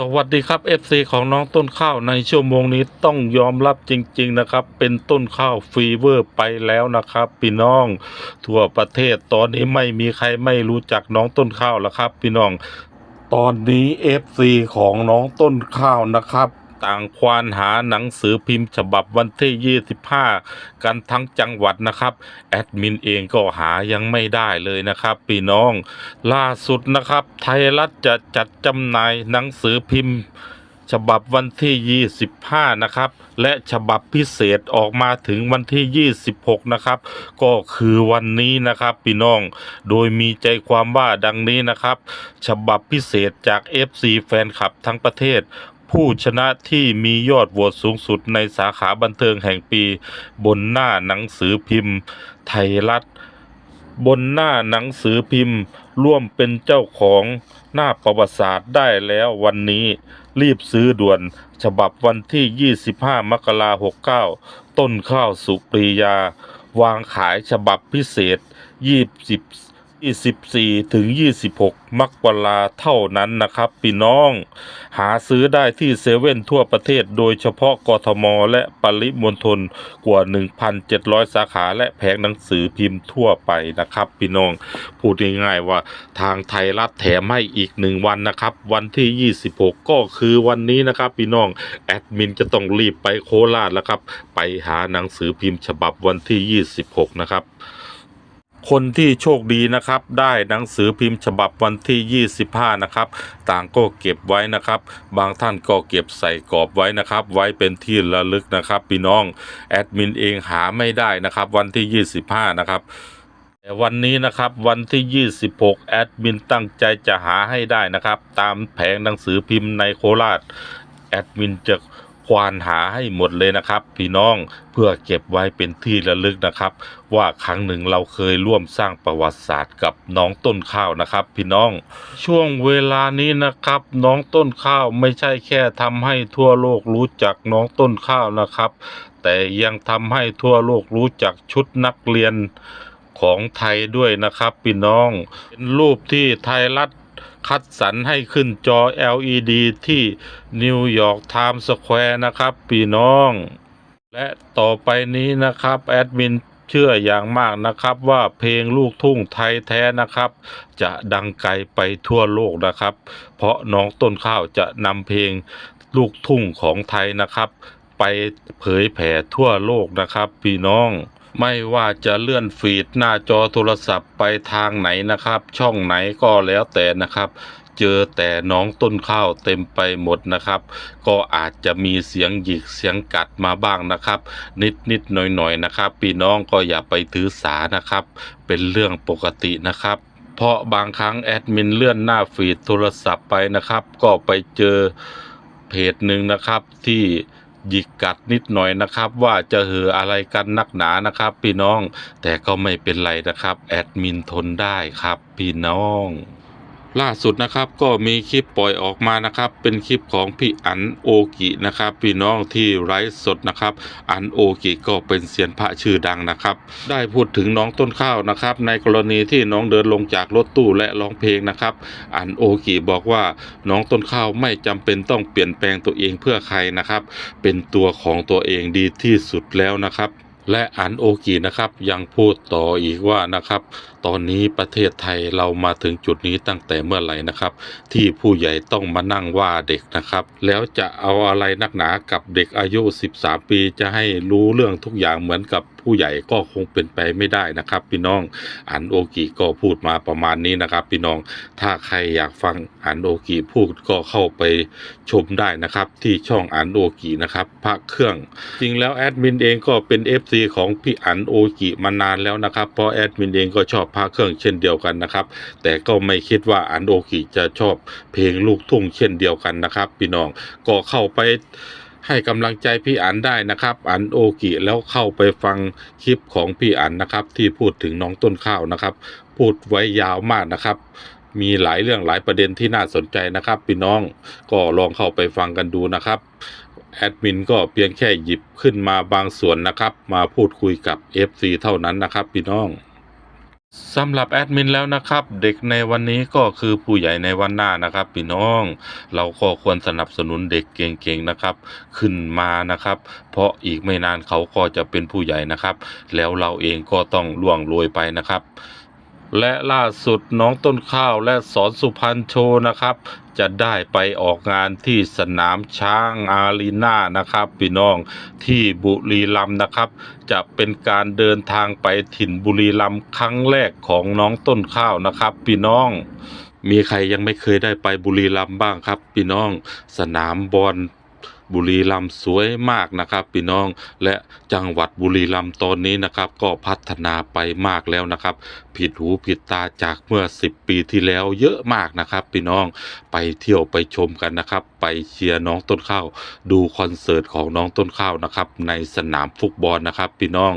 สวัสดีครับ FC ของน้องต้นข้าวในชั่วโมงนี้ต้องยอมรับจริง ๆ นะครับ เป็นต้นข้าวฟีเวอร์ไปแล้วนะครับพี่น้อง ทั่วประเทศตอนนี้ไม่มีใครไม่รู้จักน้องต้นข้าวแล้วครับ พี่น้อง ตอนนี้ FC ของน้องต้นข้าวนะครับ ต่างควานหาหนังสือพิมพ์ฉบับวันที่ 25 กันทั้งจังหวัดนะครับ แอดมินเองก็หายังไม่ได้เลยนะครับพี่น้อง ล่าสุดนะครับ ไทยรัฐจะจัดจำหน่ายหนังสือพิมพ์ฉบับวันที่ 25 นะครับ และฉบับพิเศษออกมาถึงวันที่ 26 นะครับ ก็คือวันนี้นะครับพี่น้อง โดยมีใจความว่าดังนี้นะครับ ฉบับพิเศษจาก FC แฟนคลับทั้งประเทศ ผู้ชนะที่มียอดโหวตสูงสุดในสาขาบันเทิงแห่งปี บนหน้าหนังสือพิมพ์ ไทยรัฐ บนหน้าหนังสือพิมพ์ ร่วมเป็นเจ้าของหน้าประวัติศาสตร์ได้แล้ววันนี้รีบซื้อด่วน ฉบับวันที่ 25 มกราคม69 ต้นข้าวสุปรียา วางขายฉบับพิเศษ 20 24 ถึง 26 มกราเท่านั้นนะครับพี่น้อง หาซื้อได้ที่เซเว่นทั่วประเทศโดยเฉพาะกทม และปริมณฑลกว่า 1,700 สาขาและแผงหนังสือพิมพ์ทั่วไปนะครับพี่น้อง พูดง่ายๆว่าทางไทยรัฐแถมให้อีกหนึ่งวันนะครับ วันที่ 26 ก็คือวันนี้นะครับพี่น้อง แอดมินจะต้องรีบไปโคราชแล้วครับ ไปหาหนังสือพิมพ์ฉบับวันที่ 26 นะครับ คนที่โชคดีนะครับ ได้หนังสือพิมพ์ฉบับวันที่ 25 นะครับ ต่างก็เก็บไว้นะครับ บางท่านก็เก็บใส่กรอบไว้นะครับ ไว้เป็นที่ระลึกนะครับพี่น้องแอดมินเองหาไม่ได้นะครับวันที่ 25 นะครับแต่วันนี้นะครับวันที่ 26 แอดมินตั้งใจจะหาให้ได้นะครับ ตามแผงหนังสือพิมพ์ในโคราชแอดมินจะ ควานหาให้หมดเลยนะครับ พี่น้องเพื่อเก็บไว้เป็นที่ระลึกนะครับ ว่าครั้งหนึ่งเราเคยร่วมสร้างประวัติศาสตร์กับน้องต้นข้าวนะครับ พี่น้องช่วงเวลานี้นะครับ น้องต้นข้าวไม่ใช่แค่ทำให้ทั่วโลกรู้จักน้องต้นข้าวนะครับ แต่ยังทำให้ทั่วโลกรู้จักชุดนักเรียนของไทยด้วยนะครับ พี่น้องเป็นรูปที่ไทยรัฐ คัดสรรให้ขึ้นจอ LED ที่นิวยอร์กไทม์สแควร์นะครับพี่น้อง และต่อไปนี้นะครับแอดมินเชื่ออย่างมากนะครับว่าเพลงลูกทุ่งไทยแท้นะครับ จะดังไกลไปทั่วโลกนะครับ เพราะน้องต้นข้าวจะนำเพลงลูกทุ่งของไทยนะครับ ไปเผยแผ่ทั่วโลกนะครับ พี่น้อง ไม่ว่าจะเลื่อนฟีดหน้าจอโทรศัพท์ไปทางไหนนะครับ ช่องไหนก็แล้วแต่นะครับ เจอแต่น้องต้นข้าวเต็มไปหมดนะครับ ก็อาจจะมีเสียงหยิกเสียงกัดมาบ้างนะครับ นิดนิดหน่อยหน่อยนะครับพี่น้องก็อย่าไปถือสานะครับ เป็นเรื่องปกตินะครับเพราะบางครั้งแอดมินเลื่อนหน้าฟีดโทรศัพท์ไปนะครับ ก็ไปเจอเพจหนึ่งนะครับที่ หยิกกัดนิดหน่อยนะครับ ว่าจะเหออะไรกันนักหนานะครับ พี่น้องแต่ก็ไม่เป็นไรนะครับ แอดมินทนได้ครับ พี่น้อง ล่าสุดนะครับก็มีคลิปปล่อยออกมานะครับ เป็นคลิปของพี่อันโอกินะครับ พี่น้องที่ไลฟ์สดนะครับ อันโอกิก็เป็นเซียนพระชื่อดังนะครับ ได้พูดถึงน้องต้นข้าวนะครับ ในกรณีที่น้องเดินลงจากรถตู้และร้องเพลงนะครับ อันโอกิบอกว่าน้องต้นข้าวไม่จำเป็นต้องเปลี่ยนแปลงตัวเองเพื่อใครนะครับ เป็นตัวของตัวเองดีที่สุดแล้วนะครับ และอันโอกินะครับยังพูดต่ออีกว่านะครับ ตอนนี้ประเทศไทยเรามาถึงจุดนี้ตั้งแต่เมื่อไหร่นะครับ ที่ผู้ใหญ่ต้องมานั่งว่าเด็กนะครับ แล้วจะเอาอะไรนักหนากับเด็กอายุ 13 ปีจะให้รู้เรื่องทุกอย่างเหมือนกับ ผู้ใหญ่ก็คงเป็นไปไม่ได้นะครับ พี่น้องอันโอกิก็พูดมาประมาณนี้นะครับ พี่น้องถ้าใครอยากฟังอันโอกิพูดก็เข้าไปชมได้นะครับ ที่ช่องอันโอกินะครับพระเครื่องจริงแล้วแอดมินเองก็เป็น FC ของพี่อันโอกิมานานแล้วนะครับเพราะแอดมินเองก็ชอบพระเครื่องเช่นเดียวกันนะครับ แต่ก็ไม่คิดว่าอันโอกิจะชอบเพลงลูกทุ่งเช่นเดียวกันนะครับ พี่น้องก็เข้าไป ให้กำลังใจพี่อันได้นะครับ อันโอกิแล้วเข้าไปฟังคลิปของพี่อันนะครับ ที่พูดถึงน้องต้นข้าวนะครับ พูดไว้ยาวมากนะครับ มีหลายเรื่องหลายประเด็นที่น่าสนใจนะครับพี่น้องก็ลองเข้าไปฟังกันดูนะครับแอดมินก็เพียงแค่หยิบขึ้นมาบางส่วนนะครับ มาพูดคุยกับ FC เท่านั้นนะครับพี่น้อง สำหรับแอดมินแล้วนะครับ เด็กในวันนี้ก็คือผู้ใหญ่ในวันหน้านะครับพี่น้อง เราก็ควรสนับสนุนเด็กเก่งๆนะครับ ขึ้นมานะครับ เพราะอีกไม่นานเขาก็จะเป็นผู้ใหญ่นะครับ แล้วเราเองก็ต้องล่วงโรยไปนะครับ และล่าสุดน้องต้นข้าวและสอนสุพรรณโชว์นะครับ จะได้ไปออกงานที่สนามช้างอารีนานะครับพี่น้องที่บุรีรัมย์นะครับ จะเป็นการเดินทางไปถิ่นบุรีรัมย์ครั้งแรกของน้องต้นข้าวนะครับพี่น้องมีใครยังไม่เคยได้ไปบุรีรัมย์บ้างครับพี่น้อง สนามบอล บุรีรัมย์สวยมากนะครับพี่น้องและจังหวัดบุรีรัมย์ตอนนี้นะครับ ก็พัฒนาไปมากแล้วนะครับ ผิดหูผิดตาจากเมื่อ 10 ปีที่แล้วเยอะมากนะครับพี่น้องไปเที่ยวไปชมกันนะครับ ไปเชียร์น้องต้นข้าวดูคอนเสิร์ตของน้องต้นข้าวนะครับ ในสนามฟุตบอลนะครับพี่น้อง